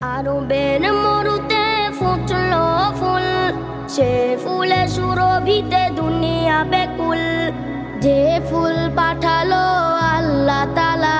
আরও বেন মরুতে ফুটল ফুল, সে ফুলে সুরভিতে দুনিয়া বেকুল। যে ফুল পাঠালো আল্লাহ তালা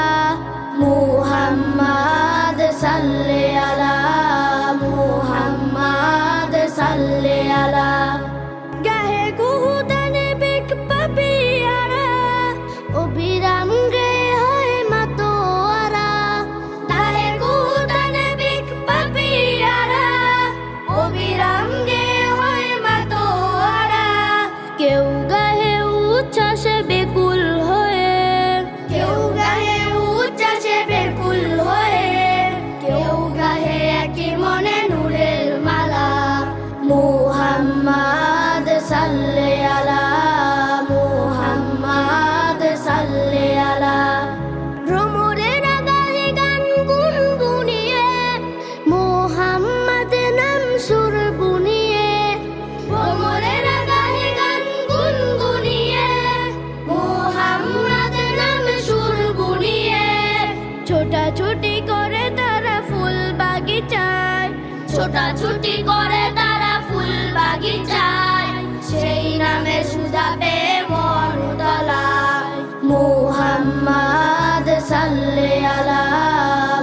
ছোটাছুটি করে তারা ফুল বাগিচায় সেই নামে সুদাবে মন উতলায় মোহাম্মদ সাল্লে আলা,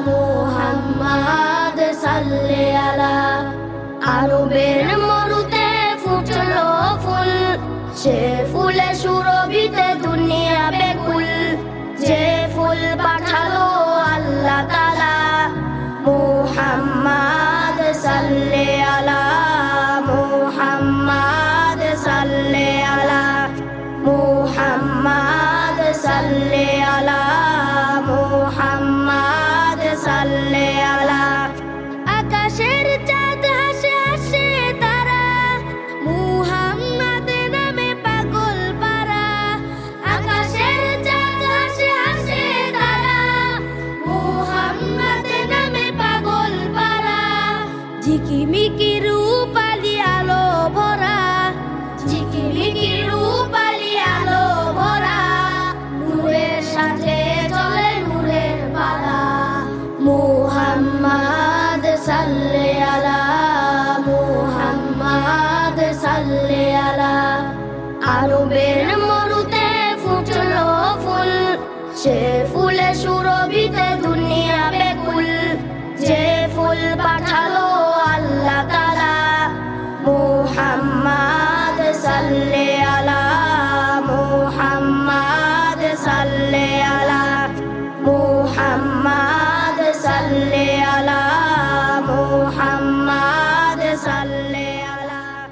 মোহাম্মদ সাল্লে আলা। আরবের মরুতে ফুটলো ফুল, সে চিকিমিকি রূপালি আলো ভরা। ঝিকিমিকি রূপালি আলো ভরা। নূরের সাথে চলে নূরের পালা। মুহাম্মদ সাল্লে আলা, মুহাম্মদ সাল্লে আলা। আরবের